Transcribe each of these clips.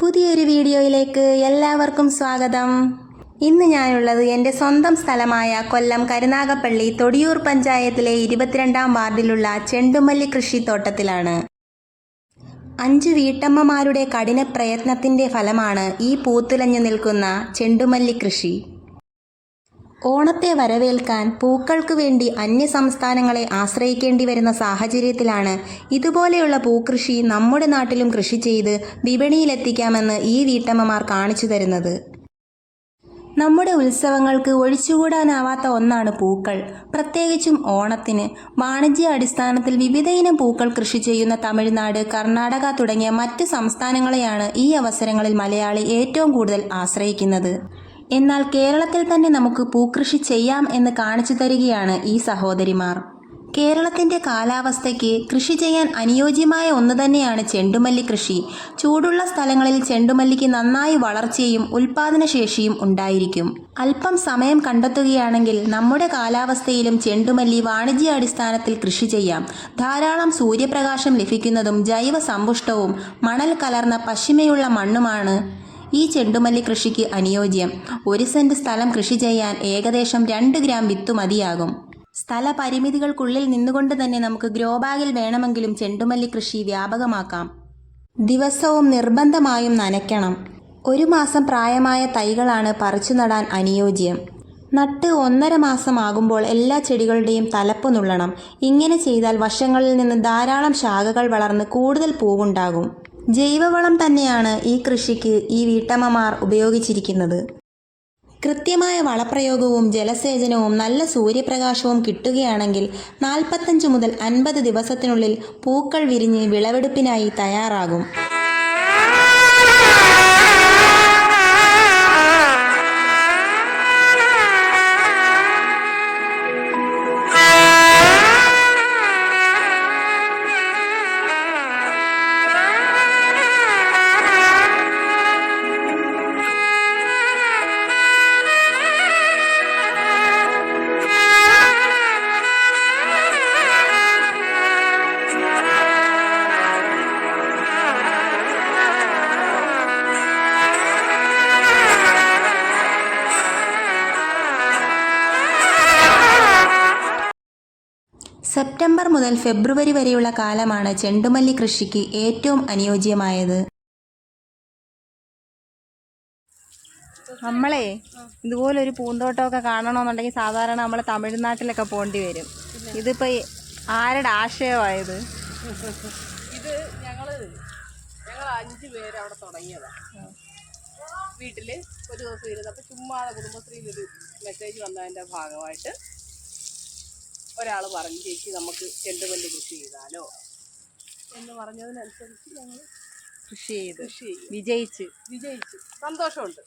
പുതിയൊരു വീഡിയോയിലേക്ക് എല്ലാവർക്കും സ്വാഗതം. ഇന്ന് ഞാനുള്ളത് എന്റെ സ്വന്തം സ്ഥലമായ കൊല്ലം കരുനാഗപ്പള്ളി തൊടിയൂർ പഞ്ചായത്തിലെ ഇരുപത്തിരണ്ടാം വാർഡിലുള്ള ചെണ്ടുമല്ലി കൃഷിത്തോട്ടത്തിലാണ്. അഞ്ച് വീട്ടമ്മമാരുടെ കഠിന പ്രയത്നത്തിന്റെ ഫലമാണ് ഈ പൂത്തുലഞ്ഞു നിൽക്കുന്ന ചെണ്ടുമല്ലി കൃഷി. ഓണത്തെ വരവേൽക്കാൻ പൂക്കൾക്കു വേണ്ടി അന്യസംസ്ഥാനങ്ങളെ ആശ്രയിക്കേണ്ടി വരുന്ന സാഹചര്യത്തിലാണ് ഇതുപോലെയുള്ള പൂക്കൃഷി നമ്മുടെ നാട്ടിലും കൃഷി ചെയ്ത് വിപണിയിലെത്തിക്കാമെന്ന് ഈ വീട്ടമ്മമാർ കാണിച്ചു തരുന്നത്. നമ്മുടെ ഉത്സവങ്ങൾക്ക് ഒഴിച്ചുകൂടാനാവാത്ത ഒന്നാണ് പൂക്കൾ. പ്രത്യേകിച്ചും ഓണത്തിന് വാണിജ്യ അടിസ്ഥാനത്തിൽ വിവിധയിനം പൂക്കൾ കൃഷി ചെയ്യുന്ന തമിഴ്നാട് കർണാടക തുടങ്ങിയ മറ്റ് സംസ്ഥാനങ്ങളെയാണ് ഈ അവസരങ്ങളിൽ മലയാളി ഏറ്റവും കൂടുതൽ ആശ്രയിക്കുന്നത്. എന്നാൽ കേരളത്തിൽ തന്നെ നമുക്ക് പൂക്കൃഷി ചെയ്യാം എന്ന് കാണിച്ചു തരികയാണ് ഈ സഹോദരിമാർ. കേരളത്തിന്റെ കാലാവസ്ഥയ്ക്ക് കൃഷി ചെയ്യാൻ അനുയോജ്യമായ ഒന്ന് തന്നെയാണ് ചെണ്ടുമല്ലി കൃഷി. ചൂടുള്ള സ്ഥലങ്ങളിൽ ചെണ്ടുമല്ലിക്ക് നന്നായി വളർച്ചയും ഉൽപാദനശേഷിയും ഉണ്ടായിരിക്കും. അല്പം സമയം കണ്ടെത്തുകയാണെങ്കിൽ നമ്മുടെ കാലാവസ്ഥയിലും ചെണ്ടുമല്ലി വാണിജ്യാടിസ്ഥാനത്തിൽ കൃഷി ചെയ്യാം. ധാരാളം സൂര്യപ്രകാശം ലഭിക്കുന്നതും ജൈവ സമ്പുഷ്ടവും മണൽ കലർന്ന പശ്ചിമയുള്ള മണ്ണുമാണ് ഈ ചെണ്ടുമല്ലി കൃഷിക്ക് അനുയോജ്യം. ഒരു സെന്റ് സ്ഥലം കൃഷി ചെയ്യാൻ ഏകദേശം രണ്ട് ഗ്രാം വിത്ത് മതിയാകും. സ്ഥല പരിമിതികൾക്കുള്ളിൽ നിന്നുകൊണ്ട് തന്നെ നമുക്ക് ഗ്രോ ബാഗിൽ വേണമെങ്കിലും ചെണ്ടുമല്ലി കൃഷി വ്യാപകമാക്കാം. ദിവസവും നിർബന്ധമായും നനയ്ക്കണം. ഒരു മാസം പ്രായമായ തൈകളാണ് പറിച്ചു നടാൻ അനുയോജ്യം. നട്ട് ഒന്നര മാസമാകുമ്പോൾ എല്ലാ ചെടികളുടെയും തലപ്പ് നുള്ളണം. ഇങ്ങനെ ചെയ്താൽ വശങ്ങളിൽ നിന്ന് ധാരാളം ശാഖകൾ വളർന്ന് കൂടുതൽ പൂവുണ്ടാകും. ജൈവവളം തന്നെയാണ് ഈ കൃഷിക്ക് ഈ വീട്ടമ്മമാർ ഉപയോഗിച്ചിരിക്കുന്നത്. കൃത്യമായ വളപ്രയോഗവും ജലസേചനവും നല്ല സൂര്യപ്രകാശവും കിട്ടുകയാണെങ്കിൽ നാൽപ്പത്തഞ്ച് മുതൽ അൻപത് ദിവസത്തിനുള്ളിൽ പൂക്കൾ വിരിഞ്ഞ് വിളവെടുപ്പിനായി തയ്യാറാകും. സെപ്റ്റംബർ മുതൽ ഫെബ്രുവരി വരെയുള്ള കാലമാണ് ചെണ്ടുമല്ലി കൃഷിക്ക് ഏറ്റവും അനുയോജ്യമായത്. നമ്മളെ ഇതുപോലൊരു പൂന്തോട്ടമൊക്കെ കാണണമെന്നുണ്ടെങ്കിൽ സാധാരണ നമ്മൾ തമിഴ്നാട്ടിലൊക്കെ പോകേണ്ടി വരും. ഇതിപ്പോ ഈ ആരുടെ ആശയമായത്? ഇത് ഞങ്ങൾ ഞങ്ങൾ അഞ്ച് പേര് അവിടെ തുടങ്ങിയതാണ് വീട്ടിൽ ഒരു ദിവസം ഇരുന്നപ്പോൾ ചുമ്മാതെ കുടുംബശ്രീയിൽ ഒരു മെസ്സേജ് വന്നതിന്റെ ഭാഗമായിട്ട് ഒരാൾ പറഞ്ഞു ചേച്ചി നമുക്ക് ചെണ്ടുമല്ലി കൃഷി ചെയ്താലോ? എന്ന് പറഞ്ഞതിനനുസരിച്ച് ഞങ്ങൾ കൃഷി ചെയ്ത് കൃഷി ചെയ്യും. വിജയിച്ച്. വിജയിച്ചു. സന്തോഷമുണ്ട്.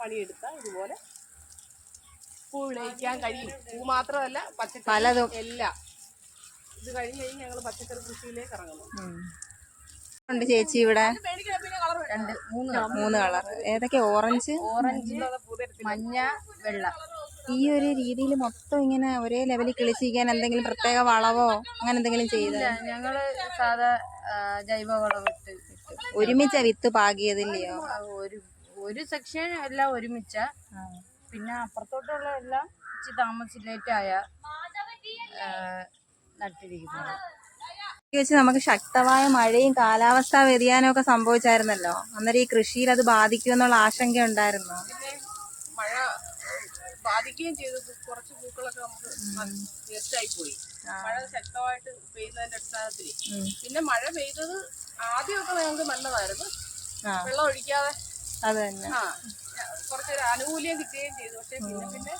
പണിയെടുത്ത ഇതുപോലെ പൂ വിളയിക്കാൻ കഴിയും. പൂ മാത്രമല്ല പച്ചക്കറി പലതും. എല്ലാം. ഇത് കഴിഞ്ഞ് കഴിഞ്ഞ് ഞങ്ങൾ പച്ചക്കറി കൃഷിയിലേക്ക് ഇറങ്ങുന്നു. ഉണ്ട് ചേച്ചി ഇവിടെ. രണ്ട് മൂന്ന് മൂന്ന് കളർ. ഏതൊക്കെ ഓറഞ്ച് ഓറഞ്ച് മഞ്ഞ വെള്ള. ഈ ഒരു രീതിയിൽ മൊത്തം ഇങ്ങനെ ഒരേ ലെവലിൽ കിളിച്ചിരിക്കാൻ എന്തെങ്കിലും പ്രത്യേക വളവോ അങ്ങനെ എന്തെങ്കിലും ചെയ്ത്? ഞങ്ങൾ സാധാ ജൈവ ഇട്ടു ഒരുമിച്ച വിത്ത് പാകിയതില്ലയോ? ഒരു ഒരു സെക്ഷൻ എല്ലാം ഒരുമിച്ച. പിന്നെ അപ്പുറത്തോട്ടുള്ള എല്ലാം ഇച്ചിരി താമസിലേറ്റായ നട്ടിരിക്കുന്നത്. വെച്ച് നമുക്ക് ശക്തമായ മഴയും കാലാവസ്ഥാ വ്യതിയാനവും ഒക്കെ സംഭവിച്ചായിരുന്നല്ലോ. അന്നേരം ഈ കൃഷിയിൽ അത് ബാധിക്കുമെന്നുള്ള ആശങ്ക ഉണ്ടായിരുന്നു? ബാധിക്കുകയും ചെയ്തു. കുറച്ച് പൂക്കളൊക്കെ നമുക്ക് വേസ്റ്റായി പോയി മഴ ശക്തമായിട്ട് പെയ്യുന്നതിന്റെ അടിസ്ഥാനത്തിൽ പിന്നെ മഴ പെയ്തത് ആദ്യമൊക്കെ ഞങ്ങൾക്ക് നല്ലതായിരുന്നു. വെള്ളം ഒഴിക്കാതെ. ആ. കുറച്ചൊരു ആനുകൂല്യം കിട്ടുകയും ചെയ്തു. പക്ഷെ പിന്നെ പിന്നെ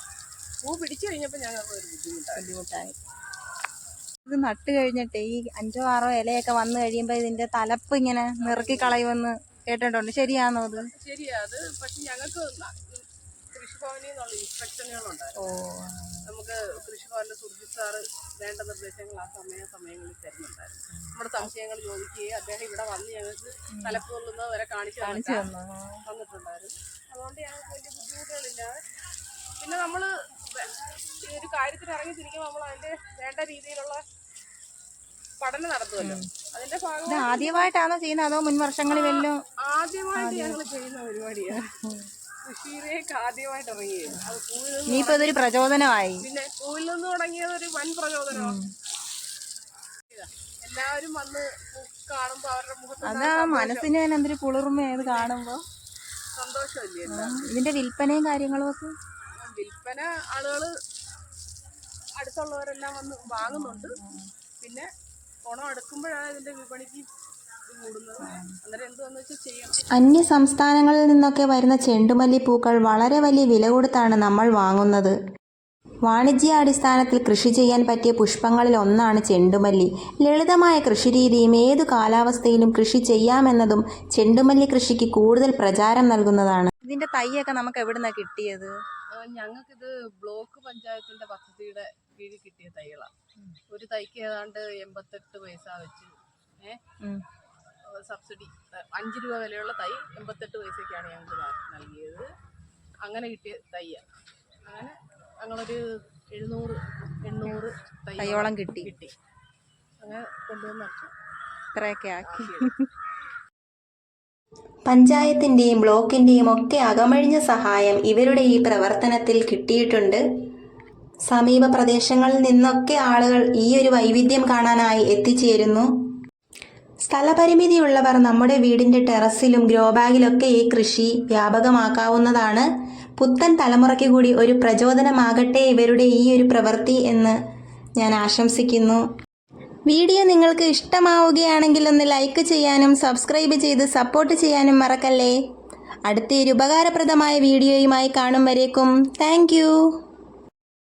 പൂ പിടിച്ചു കഴിഞ്ഞപ്പോൾ ഞങ്ങൾക്ക് ഒരു ബുദ്ധിമുട്ടായി. ബുദ്ധിമുട്ടായി. ഇത് നട്ട് കഴിഞ്ഞിട്ട് ഈ അഞ്ചോ ആറോ ഇലയൊക്കെ വന്നു കഴിയുമ്പോ ഇതിന്റെ തലപ്പ് ഇങ്ങനെ നിറക്കി കളയുമെന്ന് കേട്ടിട്ടുണ്ട്. ശരിയാണോ അത്? ശരിയാ. അത് പക്ഷെ ഞങ്ങൾക്ക് കൃഷിഭവനിൽ നിന്നുള്ള ഇൻസ്ട്രക്ഷനുകളുണ്ടായിരുന്നു നമുക്ക് കൃഷിഭവന്റെ സുർജിത് സാറ് വേണ്ട നിർദ്ദേശങ്ങൾ ആ സമയ സമയങ്ങളിൽ തരുന്നുണ്ടായിരുന്നു. നമ്മുടെ സംശയങ്ങൾ ചോദിക്കുകയും അദ്ദേഹം ഇവിടെ വന്ന് ഞങ്ങൾക്ക് തലപ്പ് വരെ കാണിച്ചു വന്നിട്ടുണ്ടായിരുന്നു അതുകൊണ്ട് ഞങ്ങൾക്ക് വലിയ ബുദ്ധിമുട്ടുകളില്ലാതെ പിന്നെ നമ്മൾ ഈ ഒരു കാര്യത്തിന് ഇറങ്ങി തിരിക്കുമ്പോൾ നമ്മൾ അതിന്റെ വേണ്ട രീതിയിലുള്ള പഠനം നടത്തുമല്ലോ. അതിന്റെ ഭാഗം ആദ്യമായിട്ടാണോ ചെയ്യുന്നത്? അതോ മുൻ വർഷങ്ങളിൽ വല്ലതും ആദ്യമായിട്ട് ഞങ്ങൾ ചെയ്യുന്ന പരിപാടിയാണ്. കൃഷിയിലേക്ക് ആദ്യമായിട്ട് ഇറങ്ങിയത് അത് പൂവിൽ നിന്ന് ഇനിയിപ്പോ ഇതൊരു പ്രചോദനമായി. പിന്നെ പൂവിൽ നിന്ന് തുടങ്ങിയത് ഒരു വൻ പ്രചോദനമാണ് എല്ലാവരും വന്ന് പൂ കാണുമ്പോ അവരുടെ മുഖത്ത് അതാ മനസ്സിന് തന്നെ എന്തൊരു കുളിർമ ഇത് കാണുമ്പോ. സന്തോഷമല്ലേ എല്ലാം ഇതിന്റെ വിൽപ്പനയും കാര്യങ്ങളും ഒക്കെ? വിൽപ്പന ആളുകൾ അടുത്തുള്ളവരെല്ലാം വന്ന് വാങ്ങുന്നുണ്ട്. പിന്നെ ഓണം അടുക്കുമ്പോഴാണ് ഇതിന്റെ വിപണിക്ക് അന്യ സംസ്ഥാനങ്ങളിൽ നിന്നൊക്കെ വരുന്ന ചെണ്ടുമല്ലി പൂക്കൾ വളരെ വലിയ വില കൊടുത്താണ് നമ്മൾ വാങ്ങുന്നത്. വാണിജ്യാടിസ്ഥാനത്തിൽ കൃഷി ചെയ്യാൻ പറ്റിയ പുഷ്പങ്ങളിൽ ഒന്നാണ് ചെണ്ടുമല്ലി. ലളിതമായ കൃഷിരീതിയും ഏതു കാലാവസ്ഥയിലും കൃഷി ചെയ്യാമെന്നതും ചെണ്ടുമല്ലി കൃഷിക്ക് കൂടുതൽ പ്രചാരം നൽകുന്നതാണ്. ഇതിന്റെ തൈയൊക്കെ നമുക്ക് എവിടുന്നാ കിട്ടിയത്? ഞങ്ങൾക്കിത് ബ്ലോക്ക് പഞ്ചായത്തിന്റെ പദ്ധതിയുടെ കീഴിൽ കിട്ടിയ തൈകളാണ് ഒരു തൈക്ക് ഏതാണ്ട് എൺപത്തെട്ട് പൈസ വെച്ച്. ഏഹ് സബ്സിഡി അഞ്ച് രൂപ വിലയുള്ള തൈ എൺപത്തെട്ട് പൈസയ്ക്കാണ് ഞങ്ങൾക്ക് നൽകിയത്. അങ്ങനെ കിട്ടിയ തയ്യ അങ്ങനെ ഞങ്ങളൊരു എഴുന്നൂറ് എണ്ണൂറ് തയ്യോളം തൈയോളം കിട്ടി. കിട്ടി. അങ്ങനെ കൊണ്ടുവന്ന്. ഇത്രയൊക്കെ ആക്കി. പഞ്ചായത്തിന്റെയും ബ്ലോക്കിന്റെയും ഒക്കെ അകമഴിഞ്ഞ സഹായം ഇവരുടെ ഈ പ്രവർത്തനത്തിൽ കിട്ടിയിട്ടുണ്ട്. സമീപ പ്രദേശങ്ങളിൽ നിന്നൊക്കെ ആളുകൾ ഈ ഒരു വൈവിധ്യം കാണാനായി എത്തിച്ചേരുന്നു. സ്ഥലപരിമിതിയുള്ളവർ നമ്മുടെ വീടിന്റെ ടെറസിലും ഗ്രോ ബാഗിലൊക്കെ ഈ കൃഷി വ്യാപകമാക്കാവുന്നതാണ്. പുത്തൻ തലമുറയ്ക്ക് കൂടി ഒരു പ്രചോദനമാകട്ടെ ഇവരുടെ ഈ ഒരു പ്രവൃത്തി എന്ന് ഞാൻ ആശംസിക്കുന്നു. വീഡിയോ നിങ്ങൾക്ക് ഇഷ്ടമാവുകയാണെങ്കിൽ ഒന്ന് ലൈക്ക് ചെയ്യാനും സബ്സ്ക്രൈബ് ചെയ്ത് സപ്പോർട്ട് ചെയ്യാനും മറക്കല്ലേ. അടുത്തൊരു ഉപകാരപ്രദമായ വീഡിയോയുമായി കാണും വരേക്കും. താങ്ക്